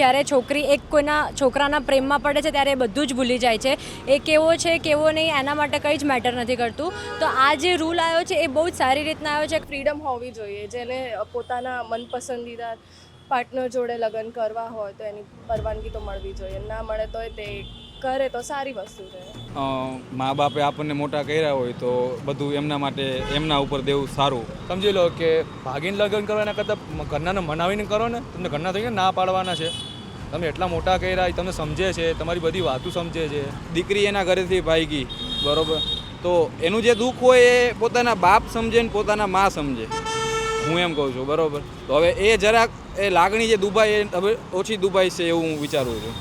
જ્યારે છોકરી એક કોઈના છોકરાના પ્રેમમાં પડે છે ત્યારે એ બધું જ ભૂલી જાય છે. એ કેવો છે કેવો નહીં એના માટે કંઈ જ મેટર નથી કરતું. તો આ જે રૂલ આવ્યો છે એ બહુ જ સારી રીતના આવ્યો છે. ફ્રીડમ હોવી જોઈએ જેને પોતાના મનપસંદીદા પાર્ટનર જોડે લગ્ન કરવા હોય તો એની પરવાનગી તો મળવી જોઈએ. ના મળે તો તે કરે તો સારી વસ્તુ છે. મા બાપે આપણને મોટા કર્યા હોય તો બધું એમના માટે એમના ઉપર દેવું સારું. સમજી લો કે ભાગીને લગ્ન કરવાના કરતાં ઘરનાને મનાવીને કરો ને તમને ઘરના થઈને ના પાડવાના છે. તમે એટલા મોટા કર્યા એ તમને સમજે છે તમારી બધી વાતો સમજે છે. દીકરી એના ઘરેથી ભાગી બરોબર? તો એનું જે દુઃખ હોય એ પોતાના બાપ સમજે ને પોતાના મા સમજે. હું એમ કહું છું બરોબર? તો હવે એ જરાક એ લાગણી જે દુભાઈ એ હવે ઓછી દુભાઈ છે એવું હું વિચારું છું.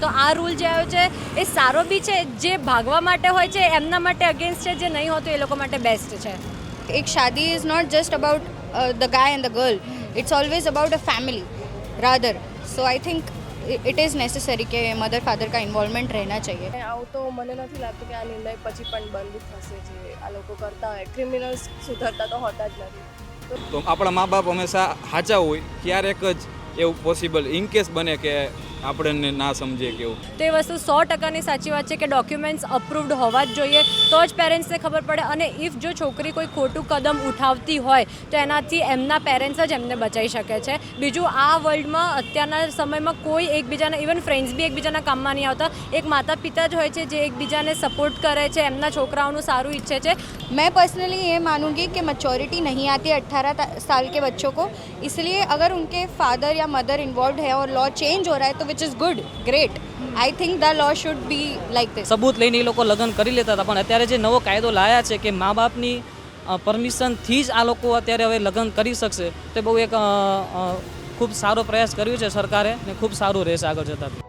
તો આ રૂલ જે આવ્યો છે એ સારો બી છે જે ભાગવા માટે હોય છે એમના માટે અગેન્સ્ટ છે જે નહીં હોતું એ લોકો માટે બેસ્ટ છે. એક શાદી is not just about the guy and the girl it's always about a family rather so I think it is necessary કે મધર ફાધર કા ઇન્વોલ્વમેન્ટ રહેના ચાહીએ આવું તો મને નથી લાગતું કે આ નિર્ણય પછી પણ બંધ થશે જે આ લોકો કરતા હોય. ક્રિમિનલ્સ સુધરતા તો હોતા જ નથી. તો આપણા મા બાપ હંમેશા સાચા હોય ક્યારેક જ એવું પોસિબલ ઇન કેસ બને કે આપણને ના સમજે કે એવું તો એ વસ્તુ સો ટકાની સાચી વાત છે કે ડોક્યુમેન્ટ્સ અપ્રૂવડ હોવા જ જોઈએ તો જ પેરેન્ટ્સને ખબર પડે અને ઇફ જો છોકરી કોઈ ખોટું કદમ ઉઠાવતી હોય તો એનાથી એમના પેરેન્ટ્સ જ એમને બચાવી શકે છે બીજું આ વર્લ્ડમાં અત્યારના સમયમાં કોઈ એકબીજાના ઇવન ફ્રેન્ડ્સ બી એકબીજાના કામમાં નહીં આવતા એક માતા પિતા જ હોય છે જે એકબીજાને સપોર્ટ કરે છે એમના છોકરાઓનું સારું ઈચ્છે છે मैं पर्सनली ये मानूंगी कि मैच्योरिटी नहीं आती अट्ठारह साल के बच्चों को इसलिए अगर उनके फादर या मदर इन्वॉल्व है और लॉ चेंज हो रहा है तो which is good great I think the law should be like this સબૂત લઈને એ લોકો લગ્ન કરી લેતા હતા. પણ અત્યારે જે નવો કાયદો લાયા છે કે મા બાપની પરમિશનથી જ આ લોકો અત્યારે હવે લગ્ન કરી શકશે, તે બહુ એક ખૂબ સારો પ્રયાસ કર્યો છે સરકારે ને ખૂબ સારું રહેશે આગળ જતાં.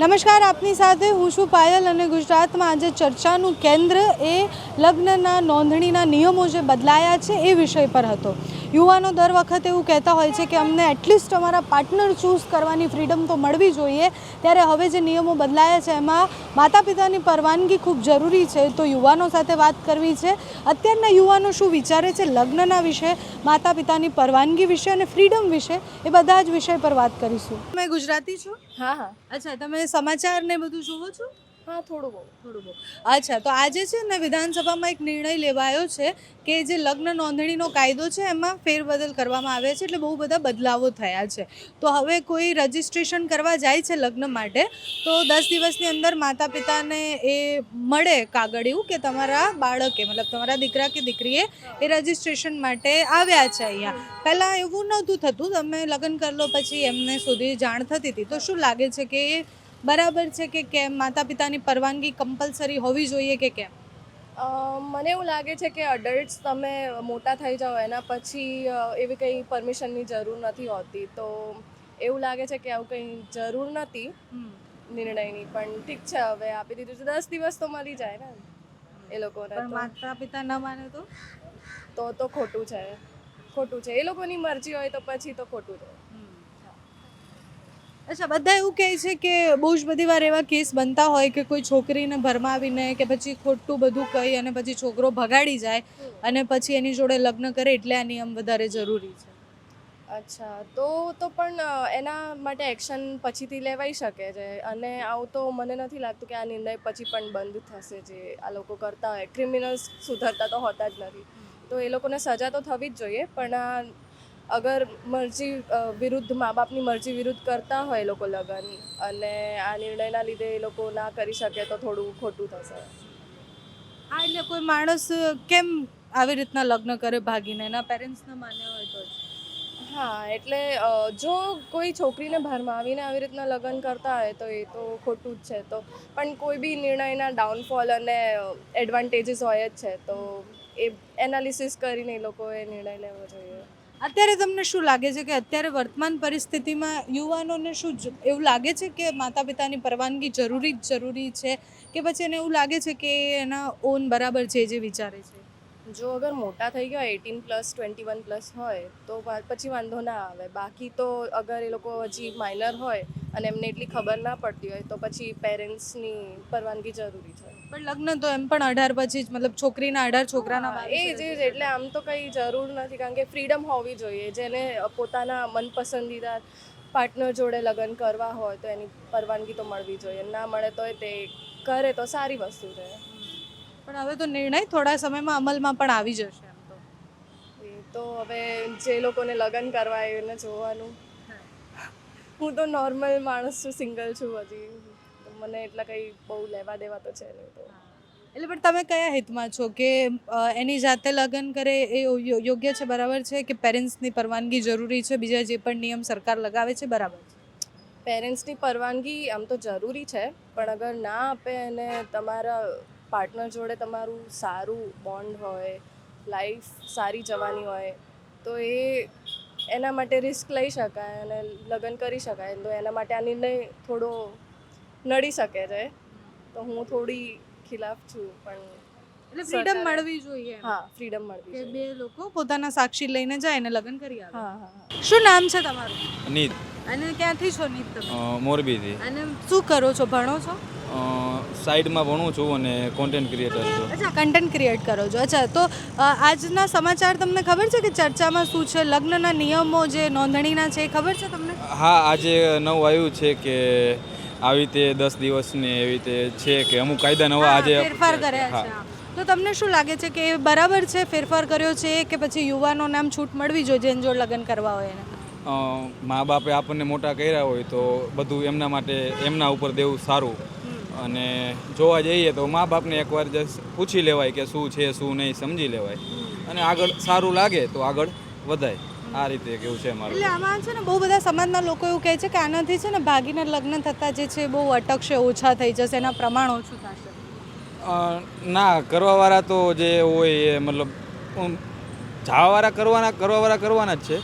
નમસ્કાર આપની સાથે હું છું પાયલ અને ગુજરાતમાં આજે ચર્ચાનું કેન્દ્ર એ લગ્નના નોંધણીના નિયમો જે બદલાયા છે એ વિષય પર હતો. યુવાનો દર વખતે એવું કહેતા હોય છે કે અમને એટલીસ્ટ અમારા પાર્ટનર ચૂઝ કરવાની ફ્રીડમ તો મળવી જોઈએ. ત્યારે હવે જે નિયમો બદલાયા છે એમાં માતા પિતાની પરવાનગી ખૂબ જરૂરી છે. તો યુવાનો સાથે વાત કરવી છે. અત્યારના યુવાનો શું વિચારે છે લગ્નના વિશે માતા પિતાની પરવાનગી વિશે અને ફ્રીડમ વિશે? એ બધા જ વિષય પર વાત કરીશું. તમે ગુજરાતી છો? હા હા. અચ્છા તમે સમાચાર ને બધું જોવો છો? હા થોડું બહુ થોડું બહુ. અચ્છા તો આજે છે ને વિધાનસભામાં એક નિર્ણય લેવાયો છે કે જે લગ્ન નોંધણીનો કાયદો છે એમાં ફેરબદલ કરવામાં આવે છે એટલે બહુ બધા બદલાવો થયા છે. તો હવે કોઈ રજિસ્ટ્રેશન કરવા જાય છે લગ્ન માટે તો દસ દિવસની અંદર માતા પિતાને એ મળે કાગળ એવું કે તમારા બાળકે મતલબ તમારા દીકરા કે દીકરીએ એ રજિસ્ટ્રેશન માટે આવ્યા છે અહીંયા. પહેલાં એવું નહોતું થતું. તમે લગ્ન કરી લો પછી એમને સુધી જાણ થતી હતી. તો શું લાગે છે કે બરાબર છે કે કેમ? માતા પિતાની પરવાનગી કમ્પલસરી હોવી જોઈએ કે કેમ? મને એવું લાગે છે કે અડલ્ટ્સ તમે મોટા થઈ જાઓ એના પછી એવી કંઈ પરમિશનની જરૂર નથી હોતી. તો એવું લાગે છે કે આવું કંઈ જરૂર નથી નિર્ણયની. પણ ઠીક છે હવે આપી દીધું છે. દસ દિવસ તો મળી જાય ને એ લોકોને. માતા પિતા ન માને તો? તો તો ખોટું છે. ખોટું છે. એ લોકોની મરજી હોય તો પછી તો ખોટું છે અચ્છા બધા એવું કહે છે કે બહુ જ બધી વાર એવા કેસ બનતા હોય કે કોઈ છોકરીને ભરમાવીને કે પછી ખોટું બધું કહી અને પછી છોકરો ભગાડી જાય અને પછી એની જોડે લગ્ન કરે એટલે આ નિયમ વધારે જરૂરી છે. અચ્છા, તો તો પણ એના માટે એક્શન પછીથી લેવાઈ શકે છે. અને આવું તો મને નથી લાગતું કે આ નિર્ણય પછી પણ બંધ થશે જે આ લોકો કરતા હોય. ક્રિમિનલ્સ સુધરતા તો હોતા જ નથી. તો એ લોકોને સજા તો થવી જ જોઈએ, પણ આ અગર મરજી વિરુદ્ધ મા બાપની મરજી વિરુદ્ધ કરતા હોય એ લોકો લગ્ન અને આ નિર્ણયના લીધે એ લોકો ના કરી શકે તો થોડું ખોટું થશે. હા એટલે કોઈ માણસ કેમ આવી રીતના લગ્ન કરે ભાગીને? એના પેરેન્ટ્સના માન્ય હોય તો હા એટલે જો કોઈ છોકરીને ભરમાવીને આવી રીતના લગ્ન કરતા હોય તો એ તો ખોટું જ છે. તો પણ કોઈ બી નિર્ણયના ડાઉનફોલ અને એડવાન્ટેજીસ હોય જ છે. તો એ એનાલિસિસ કરીને એ લોકોએ નિર્ણય લેવો જોઈએ. અત્યારે તમને શું લાગે છે કે અત્યારે વર્તમાન પરિસ્થિતિમાં યુવાનોને શું એવું લાગે છે કે માતા પિતાની પરવાનગી જરૂરી જ જરૂરી છે? કે પછી એને એવું લાગે છે કે એના ઓન બરાબર જે જે વિચારે છે? જો અગર મોટા થઈ ગયા eighteen plus twenty one plus હોય તો પછી વાંધો ના આવે. બાકી તો અગર એ લોકો હજી માઇનર હોય અને એમને એટલી ખબર ના પડતી હોય તો પછી પેરેન્ટ્સની પરવાનગી જરૂરી છે. પણ લગ્ન તો એમ પણ અઢાર પછી જ મતલબ છોકરીના અઢાર છોકરાના એ જ એ જ. એટલે આમ તો કંઈ જરૂર નથી કારણ કે ફ્રીડમ હોવી જોઈએ. જેને પોતાના મનપસંદીદા પાર્ટનર જોડે લગ્ન કરવા હોય તો એની પરવાનગી તો મળવી જોઈએ. ના મળે તોય તે કરે તો સારી વસ્તુ છે. પણ હવે તો નિર્ણય થોડા સમયમાં અમલમાં પણ આવી જશે એમ તો. એ તો હવે જે લોકોને લગ્ન કરવા એને જોવાનું. હું તો નોર્મલ માણસ છું સિંગલ છું હજી. તો મને એટલા કંઈ બહુ લેવા દેવા તો છે નહીં તો. એટલે પણ તમે કયા હિતમાં છો? કે એની જાતે લગ્ન કરે એ યોગ્ય છે બરાબર છે? કે પેરેન્ટ્સની પરવાનગી જરૂરી છે? બીજા જે પણ નિયમ સરકાર લગાવે છે બરાબર છે? પેરેન્ટ્સની પરવાનગી આમ તો જરૂરી છે. પણ અગર ના આપે અને તમારા પાર્ટનર જોડે તમારું સારું બોન્ડ હોય લાઈફ સારી જવાની હોય તો એ એના માટે રિસ્ક લઈ શકાય અને લગ્ન કરી શકાય. તો એના માટે આ નિર્ણય થોડો નડી શકે છે. તો હું થોડી ખિલાફ છું પણ એટલે ફ્રીડમ મળવી જોઈએ. હા ફ્રીડમ મળવી જોઈએ. બે લોકો પોતાના સાક્ષી લઈને જાય અને લગ્ન કરી આવે. હા હા શું નામ છે તમારું? નીત અને ક્યાંથી છો નીત તમે? મોરબી મોરબીથી. અને શું કરો છો? ભણો છો? સાઈડમાં ભણું છું અને કોન્ટેન્ટ ક્રિએટર છું. અચ્છા કન્ટેન્ટ ક્રિએટ કરો છો. અચ્છા તો આજના સમાચાર તમને ખબર છે કે ચર્ચામાં શું છે? લગ્નના નિયમો જે નોંધણીના છે એ ખબર છે તમને? હા આજે નવું આવ્યું છે કે આવી રીતે દસ દિવસને એવી રીતે છે કે અમુક કાયદા નવા આજે ફેરફાર કર્યા છે. તો તમને શું લાગે છે કે એ બરાબર છે ફેરફાર કર્યો છે કે પછી યુવાનો નામ છૂટ મળવી જોઈએ જેને જોડે લગ્ન કરવા હોય એને? મા બાપે આપણને મોટા કર્યા હોય તો બધું એમના માટે એમના ઉપર દેવું સારું. અને જોવા જઈએ તો મા બાપને એકવાર જ પૂછી લેવાય કે શું છે શું નહીં સમજી લેવાય. અને આગળ સારું લાગે તો આગળ વધાય. આ રીતે કેવું છે મારું? એટલે આમાં છે ને બહુ બધા સમાજના લોકો એવું કહે છે કે આનાથી છે ને ભાગીને લગ્ન થતા જે છે બહુ અટકશે ઓછા થઈ જશે એના પ્રમાણ ઓછું થશે. ના કરવાવાળા તો જે હોય એ મતલબ જવાવાળા કરવાના કરવાવાળા કરવાના જ છે.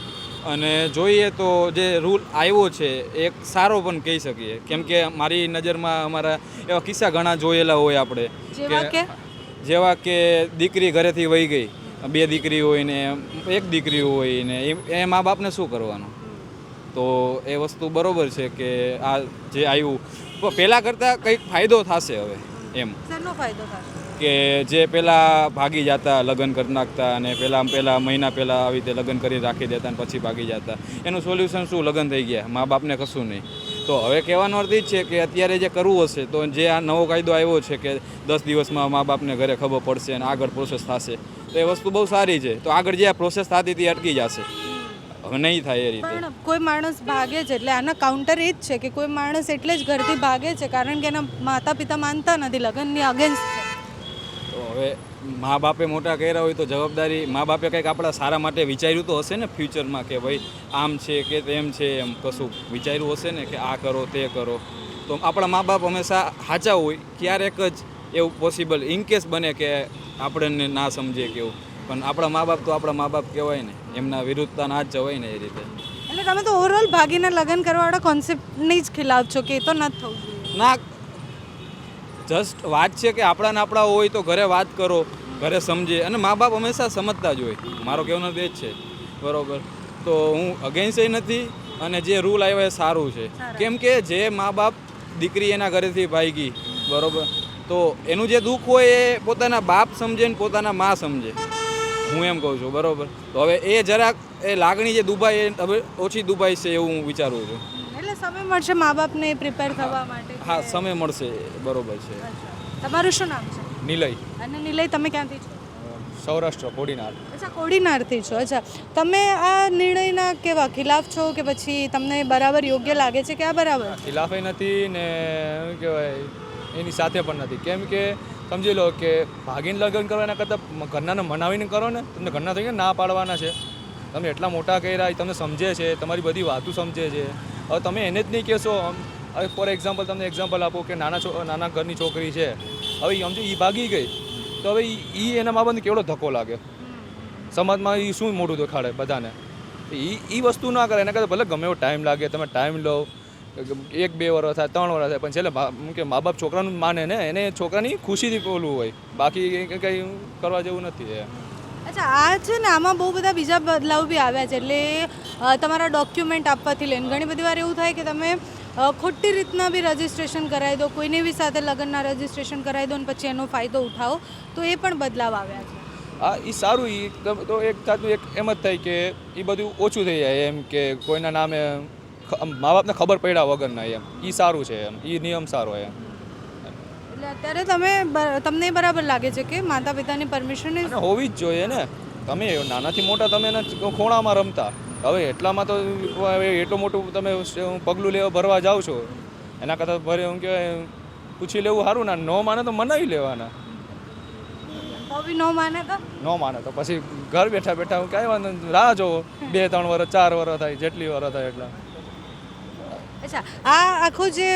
અને જોઈએ તો જે રૂલ આવ્યો છે એ એક સારો પણ કહી શકીએ. કેમ કે મારી નજરમાં અમારા એવા કિસ્સા ઘણા જોયેલા હોય આપણે. જેવા કે જેવા કે દીકરી ઘરેથી વહી ગઈ. બે દીકરી હોય ને એક દીકરી હોય ને એ એ મા બાપને શું કરવાનું? તો એ વસ્તુ બરોબર છે કે આ જે આવ્યું. પહેલાં કરતાં કંઈક ફાયદો થશે હવે એમ. શેનો ફાયદો થશે. કે જે પહેલાં ભાગી જતા, લગ્ન કરી નાખતા અને પહેલાં પહેલાં મહિના પહેલાં આવી રીતે લગ્ન કરી રાખી દેતા અને પછી ભાગી જતા. એનું સોલ્યુશન શું? લગ્ન થઈ ગયા. મા બાપને કશું નહીં. તો હવે કહેવાનો અર્થ એ છે કે અત્યારે જે કરવું હશે, તો જે આ નવો કાયદો આવ્યો છે કે દસ દિવસમાં મા બાપને ઘરે ખબર પડશે અને આગળ પ્રોસેસ થશે, તો એ વસ્તુ બહુ સારી છે. તો આગળ જે આ પ્રોસેસ થતી હતી અટકી જશે. નહીં થાય એ રીતે. કોઈ માણસ ભાગે છે એટલે આના કાઉન્ટર એ જ છે કે કોઈ માણસ એટલે જ ઘરથી ભાગે છે, કારણ કે એના માતા પિતા માનતા નથી, લગ્નની અગેન્સ્ટ તો હવે મા બાપે મોટા કર્યા હોય તો જવાબદારી મા બાપે કંઈક આપણા સારા માટે વિચાર્યું તો હશે ને ફ્યુચરમાં કે ભાઈ આમ છે કે તેમ છે એમ કશું વિચાર્યું હશે ને કે આ કરો તે કરો. તો આપણા મા બાપ હંમેશા સાચા હોય ક્યારેક જ એવું પોસિબલ ઇનકેસ બને કે આપણને ના સમજે કેવું પણ આપણા મા બાપ તો આપણા મા બાપ કહેવાય ને એમના વિરુદ્ધતા ના જ જવાય ને એ રીતે. એટલે તમે તો ઓવરઓલ ભાગીને લગ્ન કરવાવાળા કોન્સેપ્ટની જ ખિલાફ છો કે એ તો ન થવું ના જસ્ટ વાત છે કે આપણા ને આપણા હોય તો ઘરે વાત કરો ઘરે સમજે. અને મા બાપ હંમેશા સમજતા જ હોય. મારો કહેવાનો તો એ જ છે. બરાબર. તો હું અગેન્સ્ટ નથી અને જે રૂલ આવ્યો એ સારું છે. કેમ કે જે મા બાપ દીકરી એના ઘરેથી ભાગી બરાબર. તો એનું જે દુઃખ હોય એ પોતાના બાપ સમજે ને પોતાના મા સમજે. હું એમ કહું છું. બરાબર. તો હવે એ જરાક એ લાગણી જે દુભાઈ એ હવે ઓછી દુભાઈ છે એવું હું વિચારું છું. સમય મળશે મા બાપને પ્રિપેર થવા માટે હા સમય મળશે બરોબર છે. તમારું શું નામ છે? નિલય. અને નિલય તમે ક્યાંથી છો? સૌરાષ્ટ્ર કોડીનાર. અચ્છા કોડીનારથી છો અચ્છા. તમે આ નિર્ણયના કેવા ખિલાફ છો કે પછી તમને બરાબર યોગ્ય લાગે છે કે આ બરાબર? ખિલાફ નથી ને શું કહેવાય એની સાથે પણ નથી. કેમ કે સમજી લો કે ભાગીને લગ્ન કરવાના કરતાં ઘરનાને મનાવીને કરો ને તમને ઘરના થઈ ના પાડવાના છે. તમે એટલા મોટા કર્યા તમને સમજે છે તમારી બધી વાતો સમજે છે. હવે તમે એને જ નહીં કહેશો. હવે ફોર એક્ઝામ્પલ તમને એક્ઝામ્પલ આપો કે નાના નાના ઘરની છોકરી છે. હવે સમજો એ ભાગી ગઈ. તો હવે એ એના મા બાપને કેવડો ધક્કો લાગે? સમાજમાં એ શું મોટું દેખાડે બધાને? એ એ વસ્તુ ના કરે. એના કરતાં ભલે ગમે એવો ટાઈમ લાગે, તમે ટાઈમ લો. એક, બે વર્ષ થાય, ત્રણ વર્ષ થાય, પણ છેલ્લે કે મા બાપ છોકરાનું માને ને, એને છોકરાની ખુશીથી બોલવું હોય. બાકી કંઈ કરવા જેવું નથી એ. અચ્છા, આ છે ને, આમાં બહુ બધા બીજા બદલાવ બી આવ્યા છે. એટલે તમારા ડોક્યુમેન્ટ આપવાથી લઈને. ઘણી બધી વાર એવું થાય કે તમે ખોટી રીતના બી રજિસ્ટ્રેશન કરાવી દો, કોઈની બી સાથે લગ્નના રજિસ્ટ્રેશન કરાવી દો ને પછી એનો ફાયદો ઉઠાવો, તો એ પણ બદલાવ આવ્યા છે. આ એ સારું એ તો એક જાતનું એક એમ જ થાય કે એ બધું ઓછું થઈ જાય એમ કે કોઈના નામે મા બાપને ખબર પડ્યા વગરના એમ. એ સારું છે એમ. એ નિયમ સારો એમ. એટલે અત્યારે તમે તમને બરાબર લાગે છે કે માતા પિતાની પરમિશન હોવી જ જોઈએ ને. તમે નાનાથી મોટા તમે એના ખોણામાં રમતા. હવે એટલામાં તો એટલું મોટું તમે પગલું લેવા ભરવા જાઓ છો. એના કરતાં ભરે એમ કહેવાય પૂછી લેવું સારું ના. ન માને તો મનાવી લેવાના. નો ન માને તો? ન માને તો. પછી ઘર બેઠા બેઠા હું કાંઈ વાંધો રાહ જોવો. બે ત્રણ વર્ષ ચાર વર્ષ થાય જેટલી વર્ષ થાય એટલા. અચ્છા આ આખો જે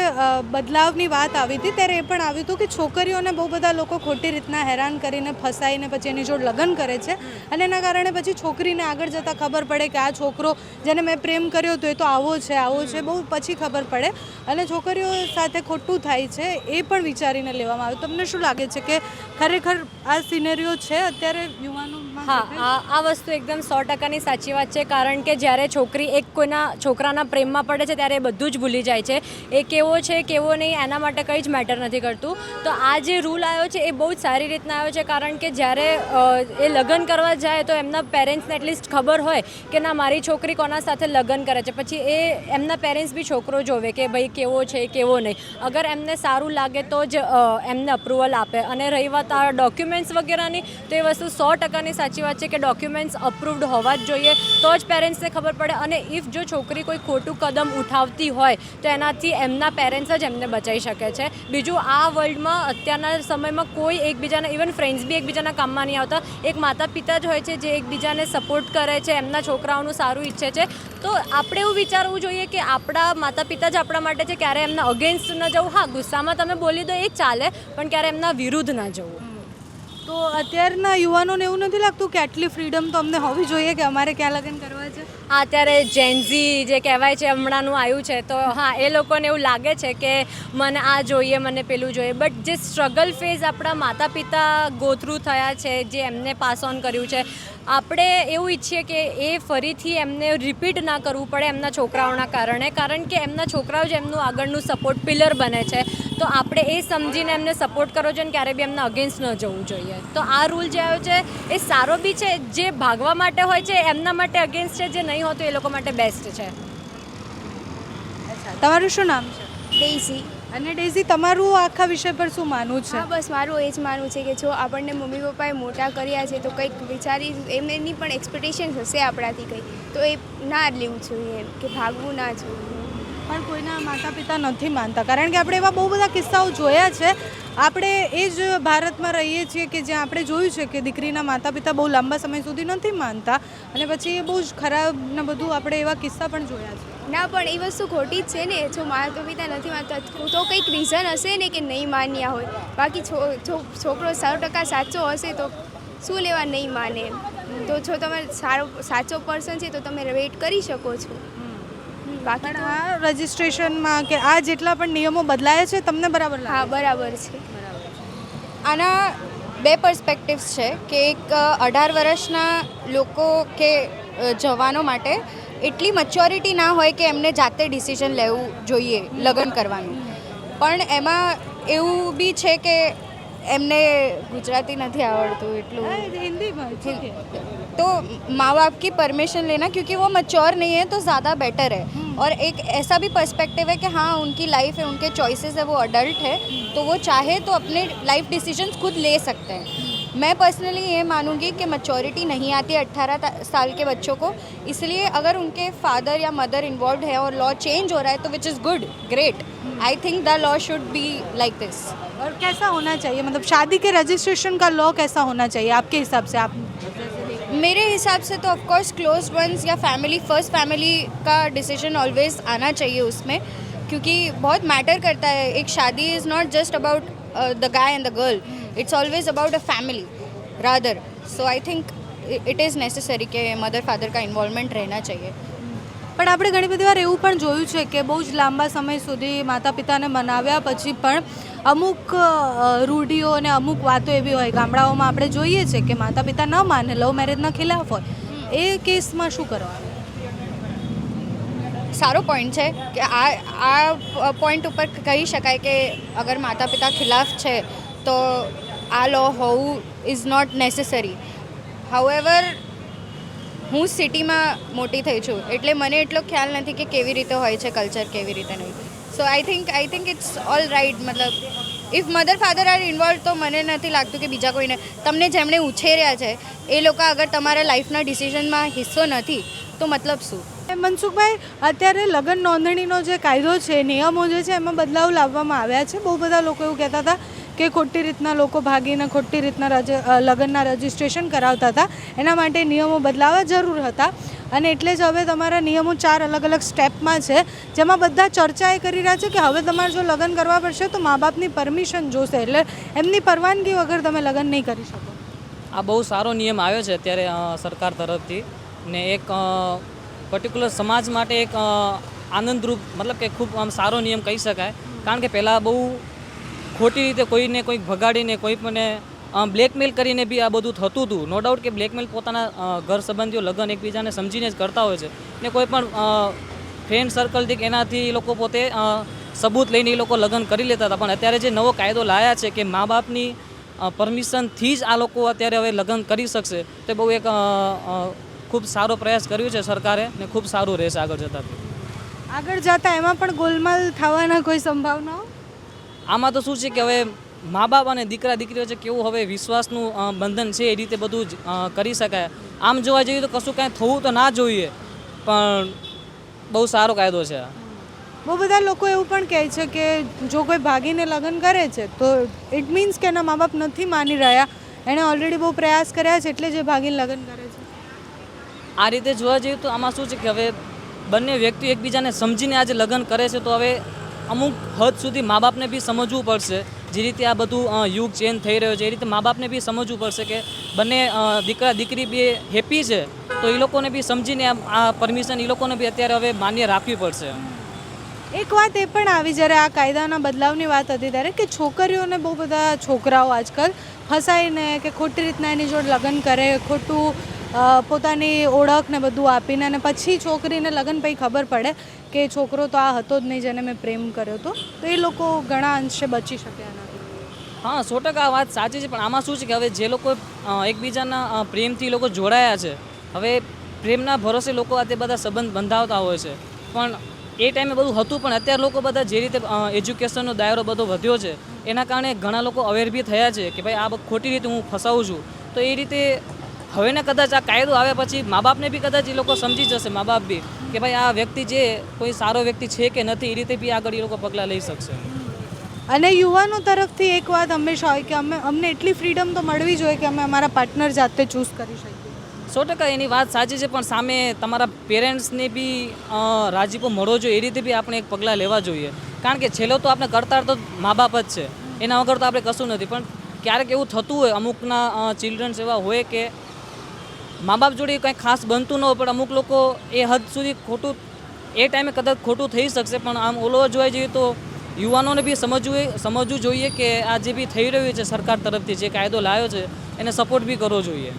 બદલાવની વાત આવી હતી ત્યારે એ પણ આવ્યું હતું કે છોકરીઓને બહુ બધા લોકો ખોટી રીતના હેરાન કરીને ફસાઈને પછી એની જોડે લગ્ન કરે છે. અને એના કારણે પછી છોકરીને આગળ જતાં ખબર પડે કે આ છોકરો જેને મેં પ્રેમ કર્યો હતો એ તો આવો છે આવો છે બહુ પછી ખબર પડે. અને છોકરીઓ સાથે ખોટું થાય છે એ પણ વિચારીને લેવામાં આવ્યું તમને શું લાગે છે કે ખરેખર આ સિનેરીઓ છે અત્યારે યુવાનોમાં હા, આ વસ્તુ એકદમ સો ટકાની સાચી વાત છે, કારણ કે જ્યારે છોકરી એક કોઈના, છોકરાના પ્રેમમાં પડે છે, ત્યારે એ બધું જ ભૂલી જાય છે. એ કેવો છે, કેવો નહીં, એના માટે કંઈ જ મેટર નથી કરતું. તો આ જે રૂલ આવ્યો છે, એ બહુ જ સારી રીતના આવ્યો છે, કારણ કે જ્યારે એ લગ્ન કરવા જાય, તો એમના પેરેન્ટ્સને એટલીસ્ટ ખબર હોય કે ના, મારી છોકરી કોના સાથે લગ્ન કરે છે. પછી એ, એમના પેરેન્ટ્સ બી છોકરો જોવે કે ભાઈ કેવો છે, કેવો નહીં. અગર એમને સારું લાગે તો જ એમને અપ્રુવલ આપે. અને રહી વાત આ ડોક્યુમેન્ટ્સ વગેરેની, તો એ વસ્તુ સો ટકાની સાચી વાત છે કે ડોક્યુમેન્ટ્સ અપ્રુવડ હોવા જ જોઈએ. તો જ પેરેન્ટ્સને ખબર પડે અને ઇફ જો છોકરી કોઈ ખોટું કદમ ઉઠાવતી હોય, તો એનાથી એમના પેરેન્ટ્સ જ એમને બચાવી શકે છે. બીજું, આ વર્લ્ડમાં અત્યારના સમયમાં કોઈ એકબીજાના ઇવન ફ્રેન્ડ્સ બી એકબીજાના કામમાં નહીં આવતા. એક માતા પિતા જ હોય છે જે એકબીજાને સપોર્ટ કરે છે, એમના છોકરાઓનું સારું ઈચ્છે છે. તો આપણે એવું વિચારવું જોઈએ કે આપણા માતા પિતા જ આપણા માટે છે, ક્યારે એમના અગેન્સ્ટ ન જવું. હા, ગુસ્સામાં તમે બોલી દો એ ચાલે, પણ ક્યારે એમના વિરુદ્ધ ના જવું. તો અત્યારના યુવાનોને એવું નથી લાગતું કે આટલી ફ્રીડમ તો અમને હોવી જોઈએ કે અમારે ક્યાં લગ્ન કરવા છે? આ અત્યારે જેન્ઝી જે કહેવાય છે, હમણાંનું આવ્યું છે, તો હા, એ લોકોને એવું લાગે છે કે મને આ જોઈએ, મને પેલું જોઈએ. બટ જે સ્ટ્રગલ ફેઝ આપણા માતા પિતા ગોથ્રુ થયા છે, જે એમને પાસ ઓન કર્યું છે આપણે એવું ઈચ્છીએ કે એ ફરીથી એમને રિપીટ ના કરવું પડે એમના છોકરાઓના કારણે કારણ કે એમના છોકરાઓ જ એમનું આગળનું સપોર્ટ પિલર બને છે. તો આપણે એ સમજીને એમને સપોર્ટ કરવો જોઈએ અને ક્યારે બી એમના અગેન્સ્ટ ન જવું જોઈએ. તો આ રૂલ જે આવ્યો છે એ સારો બી છે જે ભાગવા માટે હોય છે એમના માટે અગેન્સ્ટ છે જે નહીં હોતું એ લોકો માટે બેસ્ટ છે. તમારું શું નામ છે? ડેઝી અને ડેઝી, તમારું આખા વિષય પર શું માનવું છે? બસ મારું એ જ માનવું છે કે જો આપણને મમ્મી પપ્પાએ મોટા કર્યા છે તો કંઈક વિચારી એમની પણ એક્સપેક્ટેશન હશે આપણાથી કંઈ. તો એ ના લેવું જોઈએ એમ, કે ભાગવું ના જોઈએ. પણ કોઈના માતા પિતા નથી માનતા. કારણ કે આપણે એવા બહુ બધા કિસ્સાઓ જોયા છે. આપણે એ જ ભારતમાં રહીએ છીએ કે જ્યાં આપણે જોયું છે કે દીકરીના માતા પિતા બહુ લાંબા સમય સુધી નથી માનતા અને પછી એ બહુ જ ખરાબ ને બધું આપણે એવા કિસ્સા પણ જોયા છે. ના, પણ એ વસ્તુ ખોટી જ છે ને. જો માતા પિતા નથી માનતા, તો કંઈક રીઝન હશે ને કે નહીં માન્યા હોય. બાકી છોકરો સો ટકા સાચો હશે તો શું લેવા નહીં માને તો જો તમે સારો, સાચો પર્સન છે તો તમે વેઇટ કરી શકો છો. બાકી પણ તો આ રજિસ્ટ્રેશનમાં કે આ જેટલા પણ નિયમો બદલાયા છે તમને બરાબર હા લાગે બરાબર છે આના બે પર્સપેક્ટિવ્સ છે કે એક અ, અઢાર વર્ષના લોકો કે અ, જવાનો માટે એટલી મચ્યોરિટી ના હોય કે એમને જાતે ડિસિઝન લેવું જોઈએ લગ્ન કરવાનું પણ એમાં એવું બી છે કે એમને ગુજરાતી નથી આવડતું એટલું હા, હિન્દીમાં ઠીક है तो माँ बाप की परमिशन लेना क्योंकि वो मच्योर नहीं है तो ज़्यादा बेटर है और एक ऐसा भी पर्सपेक्टिव है कि हाँ उनकी लाइफ है, उनके चॉइसेस है, वो अडल्ट है तो वो चाहे तो अपने लाइफ डिसीज़न खुद ले सकते हैं। मैं पर्सनली ये मानूँगी कि मच्योरिटी नहीं आती है अट्ठारह साल के बच्चों को, इसलिए अगर उनके फादर या मदर इन्वॉल्व है और लॉ चेंज हो रहा है तो which is good great I think the law should be like this और कैसा होना चाहिए? मतलब शादी के रजिस्ट्रेशन का लॉ कैसा होना चाहिए आपके हिसाब से? आप मेरे हिसाब से तो ऑफकोर्स क्लोज वंस या फैमिली फ़र्स्ट फैमिली का डिसीज़न ऑलवेज आना चाहिए उसमें, क्योंकि बहुत मैटर करता है। एक शादी is not just about the guy and the girl it's always about a family rather so I think it is necessary के मदर फादर का इन्वॉल्वमेंट रहना चाहिए। પણ આપણે ઘણી બધી વાર એવું પણ જોયું છે કે બહુ જ લાંબા સમય સુધી માતા પિતાને મનાવ્યા પછી પણ અમુક રૂઢિઓ અને અમુક વાતો એવી હોય, ગામડાઓમાં આપણે જોઈએ છે કે માતા પિતા ન માને, લવ મેરેજના ખિલાફ હોય. એ કેસમાં શું કરવાનું? સારો પોઈન્ટ છે કે આ આ પોઈન્ટ ઉપર કહી શકાય કે અગર માતા પિતા ખિલાફ છે, તો આ લો હોવું ઇઝ નોટ નેસેસરી હાઉએવર હું સિટીમાં મોટી થઈ છું, એટલે મને એટલો ખ્યાલ નથી કે કેવી રીતે હોય છે કલ્ચર, કેવી રીતે નહીં. So I think I think it's all right મતલબ if mother father are involve તો મને નથી લાગતું કે બીજા કોઈને. તમને જેમણે ઉછેર્યા છે, એ લોકો અગર તમારા લાઈફના ડિસિઝનમાં હિસ્સો નથી, તો મતલબ શું? મનસુખભાઈ, અત્યારે લગ્ન નોંધણીનો જે કાયદો છે, નિયમો જે છે, એમાં બદલાવ લાવવામાં આવ્યા છે. બહુ બધા લોકો એવું કહેતા હતા કે ખોટી રીતના લોકો ભાગીને ખોટી રીતના રજ લગ્નના રજિસ્ટ્રેશન કરાવતા હતા. એના માટે નિયમો બદલાવા જરૂર હતા. અને એટલે જ હવે તમારા નિયમો ચાર અલગ અલગ સ્ટેપમાં છે, જેમાં બધા ચર્ચા એ કરી રહ્યા છે કે હવે તમારે જો લગ્ન કરવા પડશે તો મા બાપની પરમિશન જોશે. એટલે એમની પરવાનગી વગર તમે લગ્ન નહીં કરી શકો. આ બહુ સારો નિયમ આવ્યો છે અત્યારે સરકાર તરફથી. ને એક પર્ટિક્યુલર સમાજ માટે એક આનંદરૂપ, મતલબ કે ખૂબ આમ સારો નિયમ કહી શકાય. કારણ કે પહેલાં બહુ ખોટી રીતે કોઈને કોઈક ભગાડીને, કોઈ પણ બ્લેકમેલ કરીને બી આ બધું થતું હતું. નો ડાઉટ કે બ્લેકમેલ પોતાના ઘર સંબંધીઓ, લગ્ન એકબીજાને સમજીને જ કરતા હોય છે. ને કોઈ પણ ફ્રેન્ડ સર્કલથી એનાથી એ લોકો પોતે સબૂત લઈને એ લોકો લગ્ન કરી લેતા હતા. પણ અત્યારે જે નવો કાયદો લાયા છે કે મા બાપની પરમિશનથી જ આ લોકો અત્યારે હવે લગ્ન કરી શકશે, તે બહુ એક ખૂબ સારો પ્રયાસ કર્યો છે સરકારે ને ખૂબ સારું રહેશે આગળ જતાં. આગળ જતા એમાં પણ ગોલમાલ થવાના કોઈ સંભાવનાઓ? આમાં તો શું છે કે હવે મા બાપ અને દીકરા દીકરીઓ વચ્ચે કેવું હવે વિશ્વાસનું બંધન છે એ રીતે બધું જ કરી શકાય. આમ જોવા જઈએ તો કશું કાંઈ થવું તો ના જોઈએ પણ બહુ સારો કાયદો છે. બહુ બધા લોકો એવું પણ કહે છે કે જો કોઈ ભાગીને લગ્ન કરે છે તો ઇટ મીન્સ કે એના મા બાપ નથી માની રહ્યા. એણે ઓલરેડી બહુ પ્રયાસ કર્યા છે એટલે જે ભાગીને લગ્ન કરે છે. આ રીતે જોવા જઈએ તો આમાં શું છે કે હવે બંને વ્યક્તિ એકબીજાને સમજીને આજે લગ્ન કરે છે તો હવે અમુક હદ સુધી મા બાપને બી સમજવું પડશે. જે રીતે આ બધું યુગ ચેન્જ થઈ રહ્યો છે, એ રીતે મા બાપને બી સમજવું પડશે કે બંને દીકરા દીકરી બી હેપી છે, તો એ લોકોને બી સમજીને આ- પરમિશન એ લોકોને બી અત્યારે હવે માન્ય રાખવી પડશે. એક વાત એ પણ આવી, જ્યારે આ કાયદાના બદલાવની વાત હતી ત્યારે કે છોકરીઓને બહુ બધા છોકરાઓ આજકાલ ફસાઈને કે ખોટી રીતના એની જોડે લગ્ન કરે, ખોટું પોતાની ઓળખ ને બધું આપીને અને પછી છોકરીને લગ્ન પછી ખબર પડે કે છોકરો તો આ હતો જ નહીં જેને મેં પ્રેમ કર્યો હતો, તો એ લોકો ઘણા અંશે બચી શકે એનાથી હા, સો ટકા વાત સાચી છે, પણ આમાં શું છે કે હવે જે લોકો એકબીજાના પ્રેમથી લોકો જોડાયા છે, હવે પ્રેમના ભરોસે લોકો આ તે બધા સંબંધ બંધાવતા હોય છે. પણ એ ટાઈમે બધું હતું, પણ અત્યારે લોકો બધા જે રીતે એજ્યુકેશનનો દાયરો બધો વધ્યો છે, એના કારણે ઘણા લોકો અવેર બી થયા છે કે ભાઈ આ ખોટી રીતે હું ફસાવું છું. તો એ રીતે હવે ને કદાચ આ કાયદો આવ્યા પછી મા બાપને બી કદાચ એ લોકો સમજી જશે મા બાપ બી કે ભાઈ આ વ્યક્તિ જે કોઈ સારો વ્યક્તિ છે કે નથી એ રીતે બી આગળ એ લોકો પગલાં લઈ શકશે. અને યુવાનો તરફથી એક વાત હંમેશા હોય કે અમે અમને એટલી ફ્રીડમ તો મળવી જોઈએ કે અમે અમારા પાર્ટનર જાતે ચૂઝ કરી શકીએ. સો ટકા એની વાત સાચી છે પણ સામે તમારા પેરેન્ટ્સને બી રાજીપો મળવો જોઈએ એ રીતે બી આપણે એક પગલાં લેવા જોઈએ. કારણ કે છેલ્લો તો આપણે કરતા તો મા બાપ જ છે એના વગર તો આપણે કશું નથી પણ ક્યારેક એવું થતું હોય અમુકના ચિલ્ડ્રન્સ એવા હોય કે મા બાપ જોડે કંઈ ખાસ બનતું ન હોય, પણ અમુક લોકો એ હદ સુધી ખોટું, એ ટાઈમે કદાચ ખોટું થઈ શકશે, પણ આમ ઓલો જોવા જઈએ તો યુવાનોને બી સમજવું સમજવું જોઈએ કે આ જે બી થઈ રહ્યું છે સરકાર તરફથી, જે કાયદો લાવ્યો છે, એને સપોર્ટ બી કરવો જોઈએ.